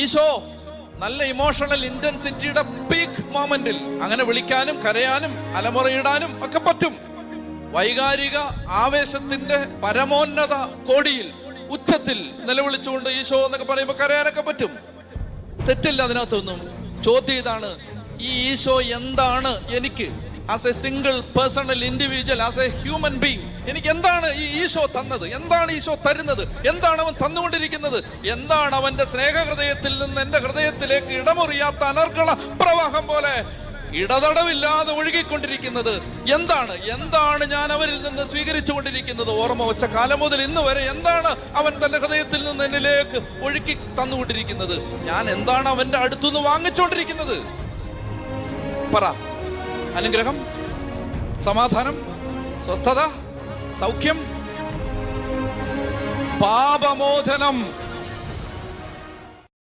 ഈശോ നല്ല emotional ഇന്റൻസിറ്റിയുടെ peak മൊമെന്റിൽ അങ്ങനെ വിളിക്കാനും കരയാനും അലമുറയിടാനും ഒക്കെ പറ്റും. വൈകാരിക ആവേശത്തിന്റെ പരമോന്നത കോടിയിൽ ഉച്ചത്തിൽ നിലവിളിച്ചുകൊണ്ട് ഈശോ എന്നൊക്കെ പറയുമ്പോൾ കരയാനൊക്കെ പറ്റും. തെറ്റില്ല അതിനകത്തൊന്നും. ചോദ്യം ഇതാണ് ഈ ഈശോ എന്താണ് എനിക്ക് as a single personal individual as a human being എനിക്ക് എന്താണ് ഈ ഈശോ തന്നത്? എന്താണ് ഈശോ തരുന്നത്? എന്താണ് അവൻ തന്നുകൊണ്ടിരിക്കുന്നത്? എന്താണ് അവന്റെ സ്നേഹഹൃദയത്തിൽ നിന്ന് എന്റെ ഹൃദയത്തിലേക്ക് ഇടമുറിയാത്ത അനർഗള പ്രവാഹം പോലെ ഇടതടവില്ലാതെ ഒഴുകിക്കൊണ്ടിരിക്കുന്നത്? എന്താണ്? എന്താണ് ഞാൻ അവരിൽ നിന്ന് സ്വീകരിച്ചു കൊണ്ടിരിക്കുന്നത് ഓർമ്മ വെച്ച കാലം മുതൽ ഇന്ന് വരെ എന്താണ് അവൻ തന്റെ ഹൃദയത്തിൽ നിന്ന് എന്നിലേക്ക് ഒഴുക്കി തന്നുകൊണ്ടിരിക്കുന്നത്? ഞാൻ എന്താണ് അവന്റെ അടുത്തുനിന്ന് വാങ്ങിച്ചുകൊണ്ടിരിക്കുന്നത് പറ. അനുഗ്രഹം സമാധാനം സ്വസ്ഥത സൗഖ്യം പാപമോചനം.